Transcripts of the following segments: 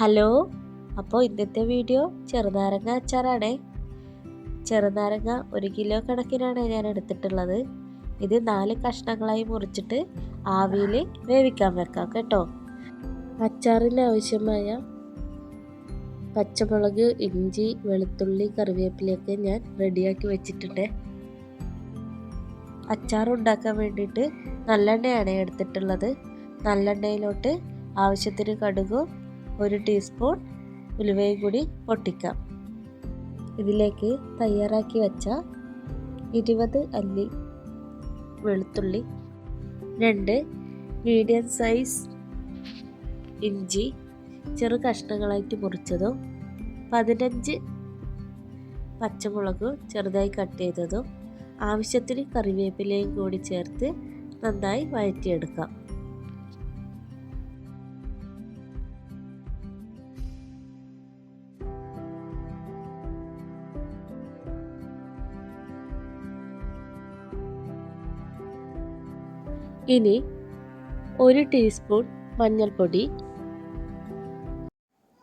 Hello അപ്പോൾ ഇന്നത്തെ video ചെറുനാരങ്ങ അച്ചാറാണേ. ചെറുനാരങ്ങ ഒരു കിലോ കണക്കിനാണ് ഞാൻ എടുത്തിട്ടുള്ളത്. ഇത് നാല് കഷ്ണങ്ങളായി മുറിച്ചിട്ട് ആവിയിൽ വേവിക്കാൻ വെക്കാം കേട്ടോ. അച്ചാറിന് ആവശ്യമായ പച്ചമുളക് ഇഞ്ചി വെളുത്തുള്ളി കറിവേപ്പിലയൊക്കെ ഞാൻ റെഡിയാക്കി വെച്ചിട്ടുണ്ട്. അച്ചാർ ഉണ്ടാക്കാൻ വേണ്ടിയിട്ട് നല്ലെണ്ണയാണ് എടുത്തിട്ടുള്ളത്. നല്ലെണ്ണയിലോട്ട് ആവശ്യത്തിന് കടുകും ഒരു ടീസ്പൂൺ ഉലുവയും കൂടി പൊട്ടിക്കാം. ഇതിലേക്ക് തയ്യാറാക്കി വെച്ച ഇരുപത് അല്ലി വെളുത്തുള്ളി രണ്ട് മീഡിയം സൈസ് ഇഞ്ചി ചെറു കഷ്ണങ്ങളായിട്ട് മുറിച്ചതും പതിനഞ്ച് പച്ചമുളക് ചെറുതായി കട്ട് ചെയ്തതും ആവശ്യത്തിന് കറിവേപ്പിലയും കൂടി ചേർത്ത് നന്നായി വഴറ്റിയെടുക്കാം. ഇനി ഒരു ടീസ്പൂൺ മഞ്ഞൾപ്പൊടി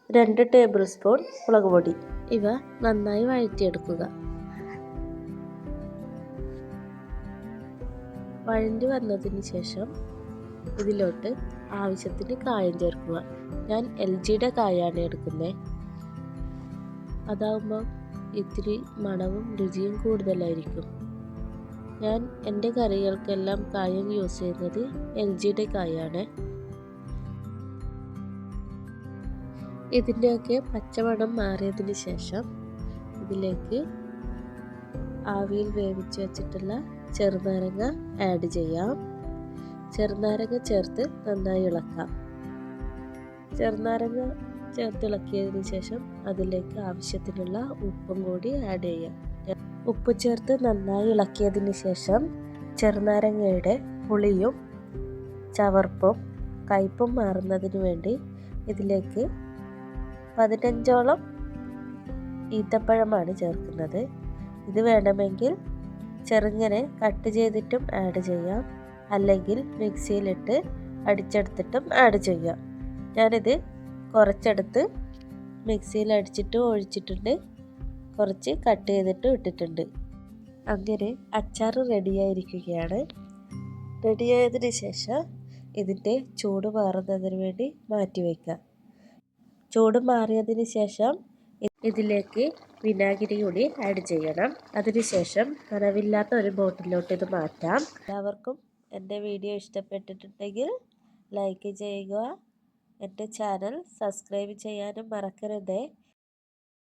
രണ്ട് ടേബിൾ സ്പൂൺ മുളക് പൊടി ഇവ നന്നായി വഴറ്റിയെടുക്കുക. വഴണ്ടി വന്നതിന് ശേഷം ഇതിലോട്ട് ആവശ്യത്തിന് കായം ചേർക്കുക. ഞാൻ എൽ ജിയുടെ കായാണ് എടുക്കുന്നത് അതാവുമ്പോൾ ഇത്തിരി മണവും രുചിയും കൂടുതലായിരിക്കും. ഞാൻ എന്റെ കറികൾക്കെല്ലാം കായം യൂസ് ചെയ്യുന്നത് എൽ ജിയുടെ കായാണ്. ഇതിന്റെയൊക്കെ പച്ചമണം മാറിയതിന് ശേഷം ഇതിലേക്ക് ആവിയിൽ വേവിച്ച് വെച്ചിട്ടുള്ള ചെറുനാരങ്ങ ആഡ് ചെയ്യാം. ചെറുനാരങ്ങ ചേർത്ത് നന്നായി ഇളക്കാം. ചെറുനാരങ്ങ ചേർത്ത് ഇളക്കിയതിന് ശേഷം അതിലേക്ക് ആവശ്യത്തിനുള്ള ഉപ്പും കൂടി ആഡ് ചെയ്യാം. ഉപ്പ് ചേർത്ത് നന്നായി ഇളക്കിയതിന് ശേഷം ചെറുനാരങ്ങയുടെ പുളിയും ചവർപ്പും കയ്പും മാറുന്നതിന് വേണ്ടി ഇതിലേക്ക് പതിനഞ്ചോളം ഈത്തപ്പഴമാണ് ചേർക്കുന്നത്. ഇത് വേണമെങ്കിൽ ചെറുങ്ങനെ കട്ട് ചെയ്തിട്ടും ആഡ് ചെയ്യാം. അല്ലെങ്കിൽ മിക്സിയിലിട്ട് അടിച്ചെടുത്തിട്ടും ആഡ് ചെയ്യാം. ഞാനിത് കുറച്ചെടുത്ത് മിക്സിയിൽ അടിച്ചിട്ട് ഒഴിച്ചിട്ടുണ്ട്. കുറച്ച് കട്ട് ചെയ്തിട്ട് ഇട്ടിട്ടുണ്ട്. അങ്ങനെ അച്ചാർ റെഡിയായിരിക്കുകയാണ് റെഡിയായതിന് ശേഷം ഇതിന്റെ ചൂട് മാറുന്നതിന് വേണ്ടി മാറ്റി വയ്ക്കാം ചൂട് മാറിയതിന് ശേഷം ഇതിലേക്ക് വിനാഗിരി കൂടി ആഡ് ചെയ്യണം. അതിനുശേഷം നനവില്ലാത്ത ഒരു ബോട്ടിലോട്ട് ഇത് മാറ്റാം. എല്ലാവർക്കും എന്റെ വീഡിയോ ഇഷ്ടപ്പെട്ടിട്ടുണ്ടെങ്കിൽ ലൈക്ക് ചെയ്യുക. എന്റെ ചാനൽ സബ്സ്ക്രൈബ് ചെയ്യാനും മറക്കരുതേ.